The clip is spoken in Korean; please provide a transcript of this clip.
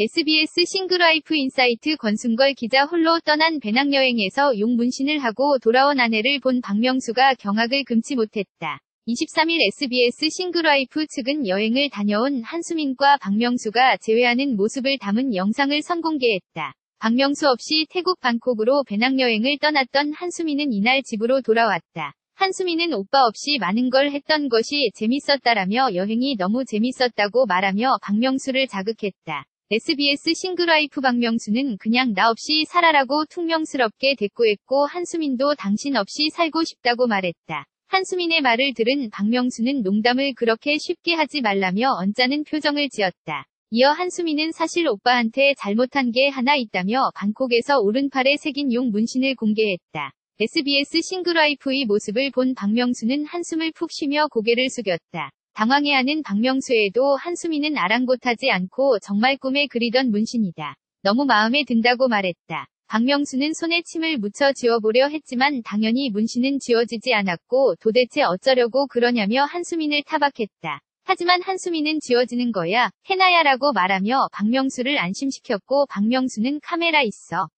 SBS 싱글와이프 인사이트 권순걸 기자 홀로 떠난 배낭여행에서 용 문신을 하고 돌아온 아내를 본 박명수가 경악을 금치 못했다. 23일 SBS 싱글와이프 측은 여행을 다녀온 한수민과 박명수가 제외하는 모습을 담은 영상을 선공개했다. 박명수 없이 태국 방콕으로 배낭여행을 떠났던 한수민은 이날 집으로 돌아왔다. 한수민은 오빠 없이 많은 걸 했던 것이 재밌었다라며 여행이 너무 재밌었다고 말하며 박명수를 자극했다. SBS 싱글와이프 박명수는 그냥 나 없이 살아라고 퉁명스럽게 대꾸했고 한수민도 당신 없이 살고 싶다고 말했다. 한수민의 말을 들은 박명수는 농담을 그렇게 쉽게 하지 말라며 언짢은 표정을 지었다. 이어 한수민은 사실 오빠한테 잘못한 게 하나 있다며 방콕에서 오른팔에 새긴 용 문신을 공개했다. SBS 싱글와이프의 모습을 본 박명수는 한숨을 푹 쉬며 고개를 숙였다. 당황해하는 박명수에도 한수민은 아랑곳하지 않고 정말 꿈에 그리던 문신이다. 너무 마음에 든다고 말했다. 박명수는 손에 침을 묻혀 지워보려 했지만 당연히 문신은 지워지지 않았고 도대체 어쩌려고 그러냐며 한수민을 타박했다. 하지만 한수민은 지워지는 거야, 해나야라고 말하며 박명수를 안심시켰고 박명수는 카메라 있어.